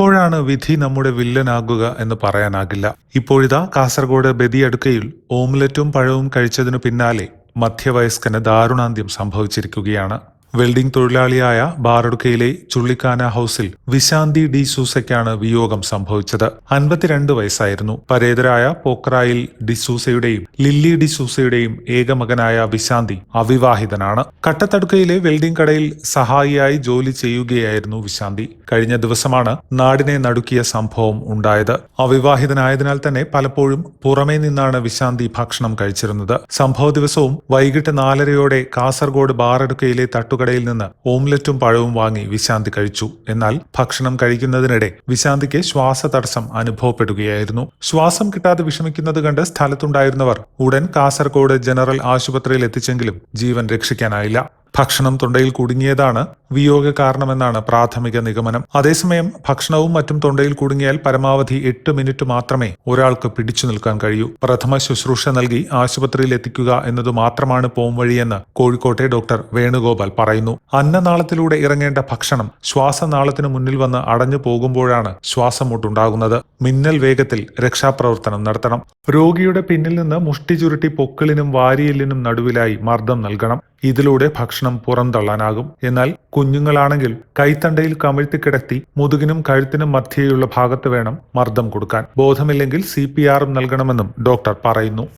എപ്പോഴാണ് വിധി നമ്മുടെ വില്ലനാകുക എന്ന് പറയാനാകില്ല. ഇപ്പോഴിതാ കാസർഗോഡ് ബദിയടുക്കയിൽ ഓംലറ്റും പഴവും കഴിച്ചതിനു പിന്നാലെ മധ്യവയസ്കന് ദാരുണാന്ത്യം സംഭവിച്ചിരിക്കുകയാണ്. വെൽഡിംഗ് തൊഴിലാളിയായ ബാറടുക്കയിലെ ചുള്ളിക്കാന ഹൌസിൽ വിശാന്തി ഡി സൂസയ്ക്കാണ് വിയോഗം സംഭവിച്ചത്. അൻപത്തിരണ്ട് വയസ്സായിരുന്നു. പരേതരായ പോക്രായിൽ ഡിസൂസയുടെയും ലില്ലി ഡിസൂസയുടെയും സൂസയുടെയും ഏകമകനായ വിശാന്തി അവിവാഹിതനാണ്. കട്ടത്തടുക്കയിലെ വെൽഡിംഗ് കടയിൽ സഹായിയായി ജോലി ചെയ്യുകയായിരുന്നു വിശാന്തി. കഴിഞ്ഞ ദിവസമാണ് നാടിനെ നടുക്കിയ സംഭവം ഉണ്ടായത്. അവിവാഹിതനായതിനാൽ തന്നെ പലപ്പോഴും പുറമേ നിന്നാണ് വിശാന്തി ഭക്ഷണം കഴിച്ചിരുന്നത്. സംഭവ ദിവസവും വൈകിട്ട് നാലരയോടെ കാസർഗോഡ് ബാറടുക്കയിലെ തട്ടുകടയിൽ നിന്ന് ഓംലറ്റും പഴവും വാങ്ങി വിശാന്തി കഴിച്ചു. എന്നാൽ ഭക്ഷണം കഴിക്കുന്നതിനിടെ വിശാന്തിക്ക് ശ്വാസതടസ്സം അനുഭവപ്പെടുകയായിരുന്നു. ശ്വാസം കിട്ടാതെ വിഷമിക്കുന്നത് കണ്ട് സ്ഥലത്തുണ്ടായിരുന്നവർ ഉടൻ കാസർഗോഡ് ജനറൽ ആശുപത്രിയിൽ എത്തിച്ചെങ്കിലും ജീവൻ രക്ഷിക്കാനായില്ല. ഭക്ഷണം തൊണ്ടയിൽ കുടുങ്ങിയതാണ് വിയോഗ കാരണമെന്നാണ് പ്രാഥമിക നിഗമനം. അതേസമയം ഭക്ഷണവും മറ്റും തൊണ്ടയിൽ കുടുങ്ങിയാൽ പരമാവധി എട്ട് മിനിറ്റ് മാത്രമേ ഒരാൾക്ക് പിടിച്ചു നിൽക്കാൻ കഴിയൂ. പ്രഥമ ശുശ്രൂഷ നൽകി ആശുപത്രിയിൽ എത്തിക്കുക എന്നതു മാത്രമാണ് പോംവഴിയെന്ന് കോഴിക്കോട്ടെ ഡോക്ടർ വേണുഗോപാൽ പറയുന്നു. അന്നനാളത്തിലൂടെ ഇറങ്ങേണ്ട ഭക്ഷണം ശ്വാസനാളത്തിന് മുന്നിൽ വന്ന് അടഞ്ഞു പോകുമ്പോഴാണ് ശ്വാസം മുട്ടുണ്ടാകുന്നത് മിന്നൽ വേഗത്തിൽ രക്ഷാപ്രവർത്തനം നടത്തണം. രോഗിയുടെ പിന്നിൽ നിന്ന് മുഷ്ടി ചുരുട്ടി പൊക്കിളിനും വാരിയെല്ലിനും നടുവിലായി മർദ്ദം നൽകണം. ഇതിലൂടെ ഭക്ഷണം പുറന്തള്ളാനാകും. എന്നാൽ കുഞ്ഞുങ്ങളാണെങ്കിൽ കൈത്തണ്ടയിൽ കമിഴ്ത്തി കിടത്തി മുതുകിനും കഴുത്തിനും മധ്യേയുള്ള ഭാഗത്ത് വേണം മർദ്ദം കൊടുക്കാൻ. ബോധമില്ലെങ്കിൽ സി നൽകണമെന്നും ഡോക്ടർ പറയുന്നു.